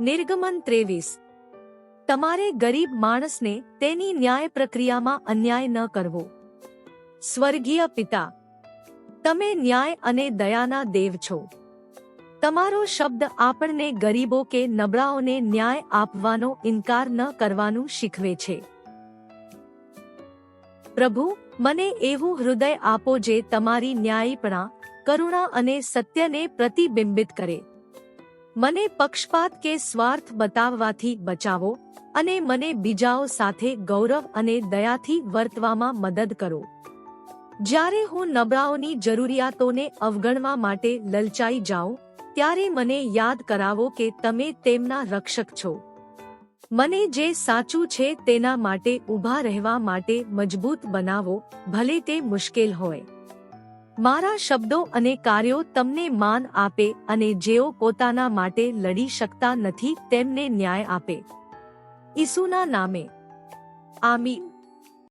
નિર્ગમન ત્રેવીસ. તમારે ગરીબ માણસને તેની ન્યાય પ્રક્રિયામાં અન્યાય ન કરવો. સ્વર્ગીય પિતા, તમે ન્યાય અને દયાના દેવ છો. તમારો શબ્દ આપણને ગરીબો કે નબળાઓને ન્યાય આપવાનો ઇનકાર ન કરવાનું શીખવે છે. પ્રભુ, મને એવું હૃદય આપો જે તમારી ન્યાયીપણા, કરુણા અને સત્યને પ્રતિબિંબિત કરે. મને પક્ષપાત કે સ્વાર્થ બતાવવાથી બચાવો અને મને બીજાઓ સાથે ગૌરવ અને દયાથી વર્તવામાં મદદ કરો. જ્યારે હું નબળાઓની જરૂરિયાતોને અવગણવા માટે લલચાઈ જાઉં, ત્યારે મને યાદ કરાવો કે તમે તેમના રક્ષક છો. મને જે સાચું છે તેના માટે ઊભા રહેવા માટે મજબૂત બનાવો, ભલે તે મુશ્કેલ હોય. મારા શબ્દો અને કાર્યો તમને માન આપે અને જેઓ પોતાના માટે લડી શકતા નથી તેમને ન્યાય આપે. ઈસુના નામે. આમીન.